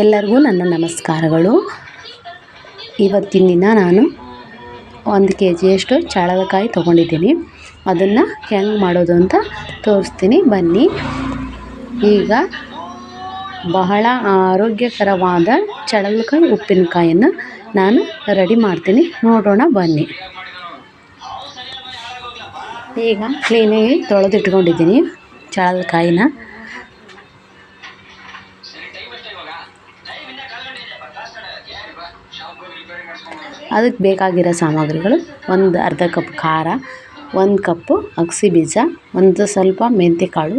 ಎಲ್ಲರಿಗೂ ನನ್ನ ನಮಸ್ಕಾರಗಳು. ಇವತ್ತಿನ ದಿನ ನಾನು ಒಂದು ಕೆ ಜಿಯಷ್ಟು ಚಳಲಕಾಯಿ ತೊಗೊಂಡಿದ್ದೀನಿ. ಅದನ್ನು ಹೆಂಗೆ ಮಾಡೋದು ಅಂತ ತೋರಿಸ್ತೀನಿ. ಬನ್ನಿ. ಈಗ ಬಹಳ ಆರೋಗ್ಯಕರವಾದ ಚಳಲಕಾಯಿ ಉಪ್ಪಿನಕಾಯನ್ನು ನಾನು ರೆಡಿ ಮಾಡ್ತೀನಿ. ನೋಡೋಣ, ಬನ್ನಿ. ಈಗ ಕ್ಲೀನಾಗಿ ತೊಳೆದಿಟ್ಕೊಂಡಿದ್ದೀನಿ ಚಳಲಕಾಯಿನ ಅದಕ್ಕೆ ಬೇಕಾಗಿರೋ ಸಾಮಗ್ರಿಗಳು, ಒಂದು ಅರ್ಧ ಕಪ್ ಖಾರ, ಒಂದು ಕಪ್ಪು ಅಗಸಿ ಬೀಜ, ಒಂದು ಸ್ವಲ್ಪ ಮೆಂತ್ಯ ಕಾಳು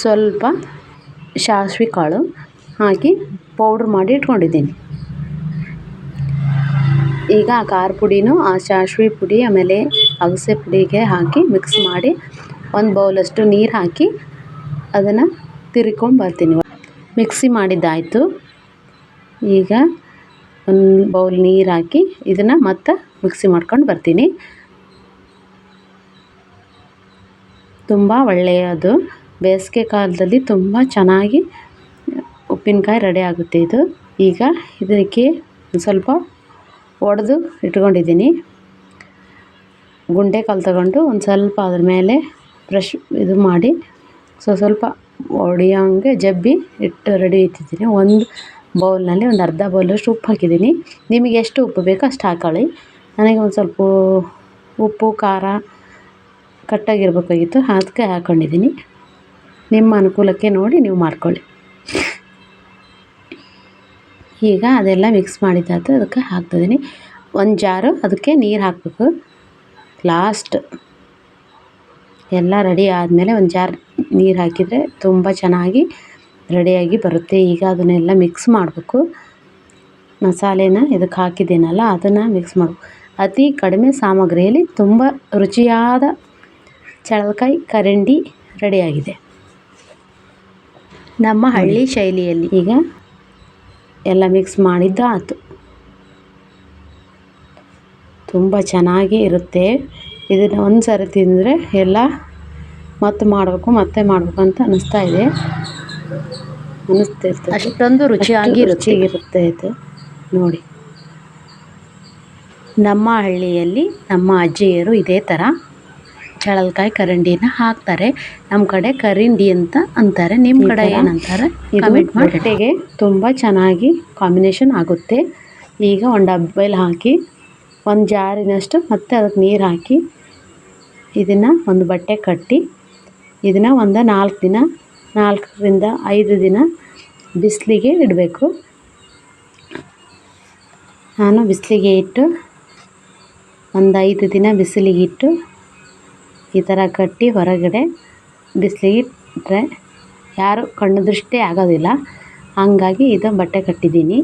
ಸ್ವಲ್ಪ ಸಾಸ್ವೆ ಕಾಳು ಹಾಕಿ ಪೌಡ್ರ್ ಮಾಡಿ ಇಟ್ಕೊಂಡಿದ್ದೀನಿ. ಈಗ ಆ ಖಾರ ಪುಡಿನೂ, ಆ ಸಾಸ್ವೆ ಪುಡಿ, ಆಮೇಲೆ ಅಗಸೆ ಪುಡಿಗೆ ಹಾಕಿ ಮಿಕ್ಸ್ ಮಾಡಿ, ಒಂದು ಬೌಲಷ್ಟು ನೀರು ಹಾಕಿ ಅದನ್ನು ತಿರ್ಕೊಂಡು ಬರ್ತೀನಿ. ಮಿಕ್ಸಿ ಮಾಡಿದ್ದಾಯಿತು. ಈಗ ಒಂದು ಬೌಲ್ ನೀರು ಹಾಕಿ ಇದನ್ನು ಮತ್ತೆ ಮಿಕ್ಸಿ ಮಾಡ್ಕೊಂಡು ಬರ್ತೀನಿ. ತುಂಬ ಒಳ್ಳೆಯದು ಬೇಸಿಗೆ ಕಾಲದಲ್ಲಿ ತುಂಬ ಚೆನ್ನಾಗಿ ಉಪ್ಪಿನಕಾಯಿ ರೆಡಿ ಆಗುತ್ತೆ ಇದು. ಈಗ ಇದಕ್ಕೆ ಸ್ವಲ್ಪ ಒಡೆದು ಇಟ್ಕೊಂಡಿದ್ದೀನಿ. ಗುಂಡೆ ಕಾಲು ತಗೊಂಡು ಒಂದು ಸ್ವಲ್ಪ ಅದ್ರ ಮೇಲೆ ಬ್ರಷ್ ಇದು ಮಾಡಿ, ಸೊ ಸ್ವಲ್ಪ ಹೊಡಿಯೋಂಗೆ ಜಬ್ಬಿ ಇಟ್ಟು ರೆಡಿ ಇಟ್ಟಿದ್ದೀನಿ. ಒಂದು ಬೌಲ್ನಲ್ಲಿ ಒಂದು ಅರ್ಧ ಬೌಲಷ್ಟು ಉಪ್ಪು ಹಾಕಿದ್ದೀನಿ. ನಿಮಗೆ ಎಷ್ಟು ಉಪ್ಪು ಬೇಕೋ ಅಷ್ಟು ಹಾಕೊಳ್ಳಿ. ನನಗೆ ಒಂದು ಸ್ವಲ್ಪ ಉಪ್ಪು, ಖಾರ ಕಟ್ಟಾಗಿರ್ಬೇಕಾಗಿತ್ತು. ಅದಕ್ಕೆ ಹಾಕ್ಕೊಂಡಿದ್ದೀನಿ ನಿಮ್ಮ ಅನುಕೂಲಕ್ಕೆ ನೋಡಿ ನೀವು ಮಾಡ್ಕೊಳ್ಳಿ. ಈಗ ಅದೆಲ್ಲ ಮಿಕ್ಸ್ ಮಾಡಿದ್ದಾಯ್ತು. ಅದಕ್ಕೆ ಹಾಕ್ತಿದ್ದೀನಿ. ಒಂದು ಜಾರು, ಅದಕ್ಕೆ ನೀರು ಹಾಕಬೇಕು. ಲಾಸ್ಟ್ ಎಲ್ಲ ರೆಡಿ ಆದಮೇಲೆ ಒಂದು ಜಾರ್ ನೀರು ಹಾಕಿದರೆ ತುಂಬ ಚೆನ್ನಾಗಿ ರೆಡಿಯಾಗಿ ಬರುತ್ತೆ. ಈಗ ಅದನ್ನೆಲ್ಲ ಮಿಕ್ಸ್ ಮಾಡಬೇಕು. ಮಸಾಲೆನ ಇದಕ್ಕೆ ಹಾಕಿದ್ದೀನಲ್ಲ, ಅದನ್ನು ಮಿಕ್ಸ್ ಮಾಡಬೇಕು ಅತಿ ಕಡಿಮೆ ಸಾಮಗ್ರಿಯಲ್ಲಿ ತುಂಬ ರುಚಿಯಾದ ಚಳಕಾಯಿ ಕರಂಡಿ ರೆಡಿಯಾಗಿದೆ. ನಮ್ಮ ಹಳ್ಳಿ ಶೈಲಿಯಲ್ಲಿ ಈಗ ಎಲ್ಲ ಮಿಕ್ಸ್ ಮಾಡಿದ್ದು ಆಯ್ತು ತುಂಬ ಚೆನ್ನಾಗಿ ಇರುತ್ತೆ. ಇದನ್ನು ಒಂದು ಸರಿ ತಿಂದರೆ ಎಲ್ಲ ಮತ್ತೆ ಮಾಡಬೇಕು ಮತ್ತೆ ಮಾಡಬೇಕು ಅಂತ ಅನಿಸ್ತಾ ಇದೆ. ಅನ್ನಿಸ್ತಿರ್ತದೆ ಅಷ್ಟೊಂದು ರುಚಿಯಾಗಿ ರುಚಿಯಾಗಿರುತ್ತೆ ಇದು. ನೋಡಿ. ನಮ್ಮ ಹಳ್ಳಿಯಲ್ಲಿ ನಮ್ಮ ಅಜ್ಜಿಯರು ಇದೇ ಥರ ಚಳಲ್ಕಾಯಿ ಕರಂಡಿನ ಹಾಕ್ತಾರೆ. ನಮ್ಮ ಕಡೆ ಕರಿಂಡಿ ಅಂತ ಅಂತಾರೆ. ನಿಮ್ಮ ಕಡೆ ಏನಂತಾರೆ ಕಮೆಂಟ್ ಮಾಡಿ. ತುಂಬ ಚೆನ್ನಾಗಿ ಕಾಂಬಿನೇಷನ್ ಆಗುತ್ತೆ. ಈಗ ಒಂದು ಡಬ್ಬಲ್ಲಿ ಹಾಕಿ ಒಂದು ಜಾರಿನಷ್ಟು ಮತ್ತೆ ಅದಕ್ಕೆ ನೀರು ಹಾಕಿ ಇದನ್ನು ಒಂದು ಬಟ್ಟೆ ಕಟ್ಟಿ ಇದನ್ನು ಒಂದು ನಾಲ್ಕು ದಿನ, ನಾಲ್ಕರಿಂದ ಐದು ದಿನ ಬಿಸಿಲಿಗೆ ಇಡಬೇಕು. ನಾನು ಬಿಸಿಲಿಗೆ ಇಟ್ಟು ಒಂದು ಐದು ದಿನ ಬಿಸಿಲಿಗೆ ಇಟ್ಟು ಈ ಥರ ಕಟ್ಟಿ ಹೊರಗಡೆ ಬಿಸಿಲಿಗೆ ಇಟ್ಟರೆ ಯಾರು ಕಣ್ಣು ದೃಷ್ಟಿ ಆಗೋದಿಲ್ಲ. ಹಾಗಾಗಿ ಇದು ಬಟ್ಟೆ ಕಟ್ಟಿದ್ದೀನಿ.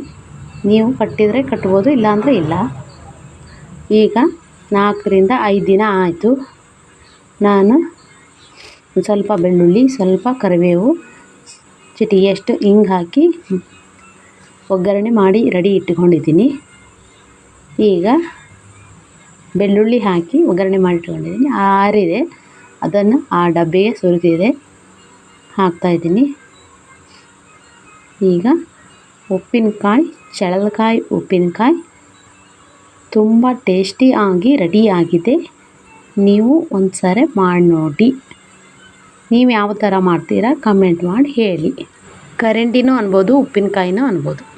ನೀವು ಕಟ್ಟಿದರೆ ಕಟ್ಬೋದು, ಇಲ್ಲಾಂದರೆ ಇಲ್ಲ. ಈಗ ನಾಲ್ಕರಿಂದ ಐದು ದಿನ ಆಯಿತು. ನಾನು ಸ್ವಲ್ಪ ಬೆಳ್ಳುಳ್ಳಿ, ಸ್ವಲ್ಪ ಕರಿಬೇವು ಚಿಟಿಗೆಯಷ್ಟು ಹಿಂಗೆ ಹಾಕಿ ಒಗ್ಗರಣೆ ಮಾಡಿ ರೆಡಿ ಇಟ್ಕೊಂಡಿದ್ದೀನಿ. ಈಗ ಬೆಳ್ಳುಳ್ಳಿ ಹಾಕಿ ಒಗ್ಗರಣೆ ಮಾಡಿಟ್ಕೊಂಡಿದ್ದೀನಿ ಆರಿದೆ. ಅದನ್ನು ಆ ಡಬ್ಬೆಗೆ ಸುರಿದಿದೆ. ಹಾಕ್ತಾಯಿದ್ದೀನಿ ಈಗ ಉಪ್ಪಿನಕಾಯಿ ಚಳಲಕಾಯಿ ಉಪ್ಪಿನಕಾಯಿ ತುಂಬ ಟೇಸ್ಟಿಯಾಗಿ ರೆಡಿಯಾಗಿದೆ ನೀವು ಒಂದು ಸಾರಿ ಮಾಡಿ ನೋಡಿ. ನೀವು ಯಾವ ಥರ ಮಾಡ್ತೀರಾ ಕಮೆಂಟ್ ಮಾಡಿ ಹೇಳಿ. ಕರೆಂಟಿನೂ ಅನ್ಬೋದು ಉಪ್ಪಿನಕಾಯಿನೂ ಅನ್ಬೋದು.